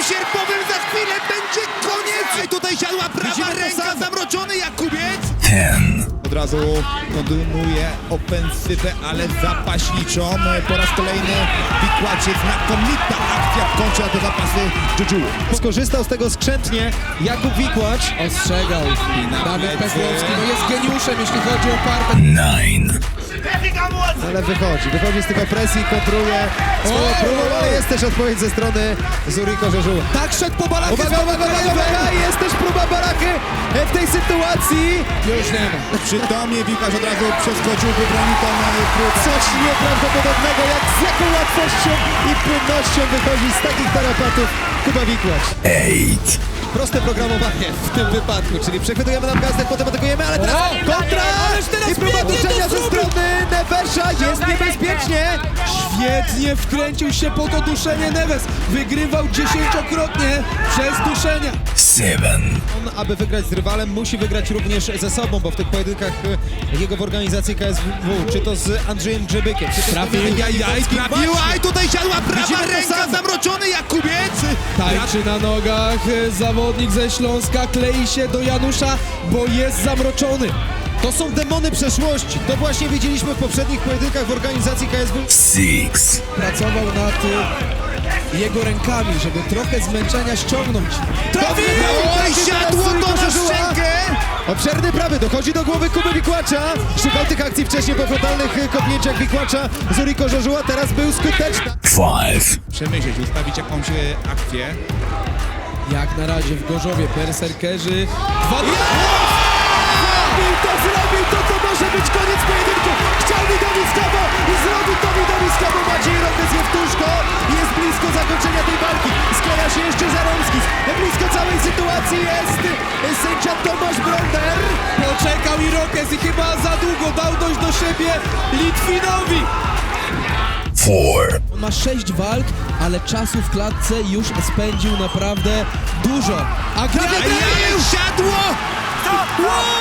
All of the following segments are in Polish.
lewym sierpowym za chwilę będzie koniec! I tutaj siadła prawa Widzimy ręka, zamroczony Jakubiec! 10, Od razu kontynuuje ofensywę, ale zapaśniczą. Po raz kolejny wykładzie znakomita akcja w końcu, a te zapasy Juju. Skorzystał z tego skrzętnie Jakub Wikłacz. Ostrzegał Dawid plecy. Pezłowski, no jest geniuszem, jeśli chodzi o parkę. 9, Ale wychodzi, wychodzi z tego presji, kontruje swoją O! próbą, ale jest też odpowiedź ze strony Zuriko Żeżuła. Tak szedł po balakę Uwaga, uwaga, uwaga, uwaga, jest też próba Baraky w tej sytuacji. Już nie ma. Przytomnie Wikasz od razu przeskoczył, wybronił próbę. Coś nieprawdopodobnego, jak z jaką łatwością i płynnością wychodzi z takich tarapatów Kuba Wikłacz. 8, Proste programowanie w tym wypadku, czyli przechwytujemy nadgarstek, potem atakujemy, ale teraz kontra! I próba to ze strony Neversza, jest niebezpiecznie! Świetnie wkręcił się po to duszenie Neves. Wygrywał dziesięciokrotnie przez duszenia. 7, On, aby wygrać z rywalem, musi wygrać również ze sobą, bo w tych pojedynkach e, jego w organizacji KSW, czy to z Andrzejem Grzebykiem, czy to Trafił. z Jaj, jaj, trafił, a i tutaj siadła prawa Widzimy to ręka, samo. zamroczony Jakubiec! Tańczy na nogach e, zawodnik ze Śląska, klei się do Janusza, bo jest zamroczony. To są demony przeszłości. To właśnie widzieliśmy w poprzednich pojedynkach w organizacji KSW. 6, Pracował nad e, jego rękami, żeby trochę zmęczenia ściągnąć. Trafił! Oj, siadło to na szczękę! Obszerny prawy, dochodzi do głowy Kuby Wikłacza. Szukał tych akcji wcześniej po frontalnych e, kopnięciach Wikłacza. Zuriko Żożuła teraz był skuteczny. 5, Przemyśleć, ustawić jakąś e, akcję. Jak na razie w Gorzowie berserkerzy. Dwa Zrobił to, zrobił to, to może być koniec pojedynku. Chciał mi Dawiskowo i zrobił to mi Dawiskowo. Maciej Rotes Jewtuszko jest blisko zakończenia tej walki. Skleja się jeszcze Żaromskis. Blisko całej sytuacji jest sędzia Tomasz Bronder. Poczekał Irokes i chyba za długo dał dojść do siebie Litwinowi. 4, On ma sześć walk, ale czasu w klatce już spędził naprawdę dużo. A jaj, siadło!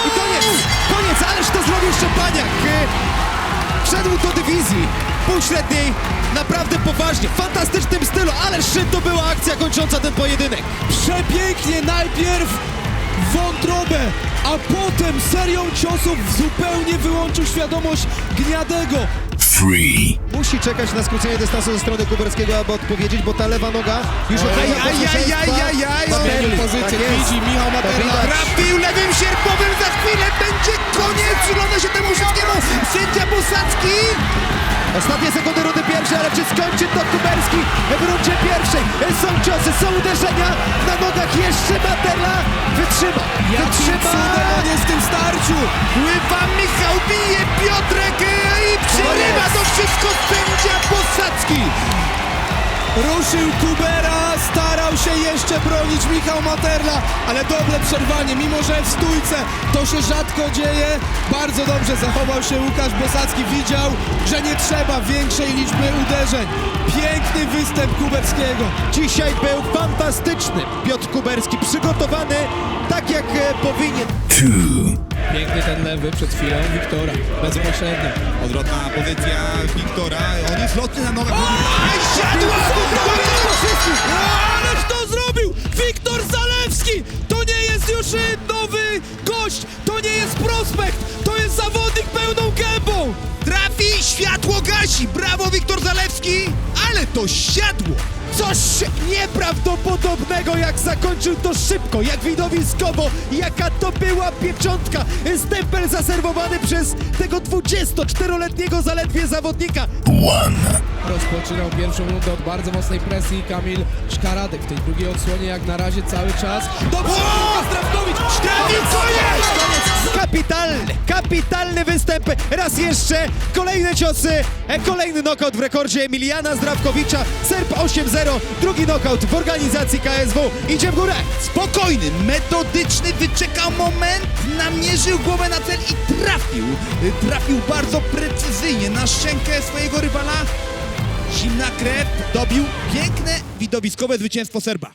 I koniec, koniec, ależ to zrobił Szczepaniak. E, Wszedł do dywizji. Półśredniej, naprawdę poważnie, w fantastycznym stylu, ale szczyt to była akcja kończąca ten pojedynek. przepięknie najpierw wątrobę, a potem serią ciosów zupełnie wyłączył świadomość Gniadego. 3, Musi czekać na skrócenie dystansu ze strony Kuberskiego, aby odpowiedzieć, bo ta lewa noga już oddaje aj, aj, aj, aj, aj, Zmienił pozycję, Tak widzi Michał Materla. Sierpowym, za chwilę będzie koniec! Przygląda się temu wszystkiemu sędzia Bosacki! Ostatnie sekundy rundy pierwszej, ale czy skończy to Kuberski w rundzie pierwszej? Są ciosy, są uderzenia na nogach jeszcze Materla. Wytrzyma, Jakim wytrzyma. on jest w tym starciu. Pływa Michał, bije Piotrek e, i przerywa to wszystko sędzia Bosacki! Ruszył Kubera, starał się jeszcze bronić Michał Materla, ale dobre przerwanie, mimo że w stójce to się rzadko dzieje. Bardzo dobrze zachował się Łukasz Bosacki, widział, że nie trzeba większej liczby uderzeń. Piękny występ Kuberskiego. Dzisiaj był fantastyczny Piotr Kuberski, przygotowany tak jak e, powinien. 2, Piękny ten lewy przed chwilą Wiktora, bezpośrednio. Odwrotna pozycja Wiktora, on jest lotny na nogach. Aj, To jest zawodnik pełną gębą! Trafi, światło gasi! Brawo Wiktor Zalewski! Ale to siadło! Coś nieprawdopodobnego, jak zakończył to szybko, jak widowiskowo, jaka to była pieczątka. Stempel zaserwowany przez tego 24-letniego zaledwie zawodnika. 1, Rozpoczynał pierwszą rundę od bardzo mocnej presji Kamil Szkaradek. W tej drugiej odsłonie jak na razie cały czas. Dobrze! Zdrawkowicz! Kapitalny, występ. Raz jeszcze kolejne ciosy, e, kolejny knockout w rekordzie Emiliana Zdrawkowicza. Serb 8-0, drugi knockout w organizacji KSW. Idzie w górę. Spokojny, metodyczny, wyczekał moment, namierzył głowę na cel i trafił. Y, Trafił bardzo precyzyjnie na szczękę swojego rywala. Zimna krew dobił piękne, widowiskowe zwycięstwo Serba.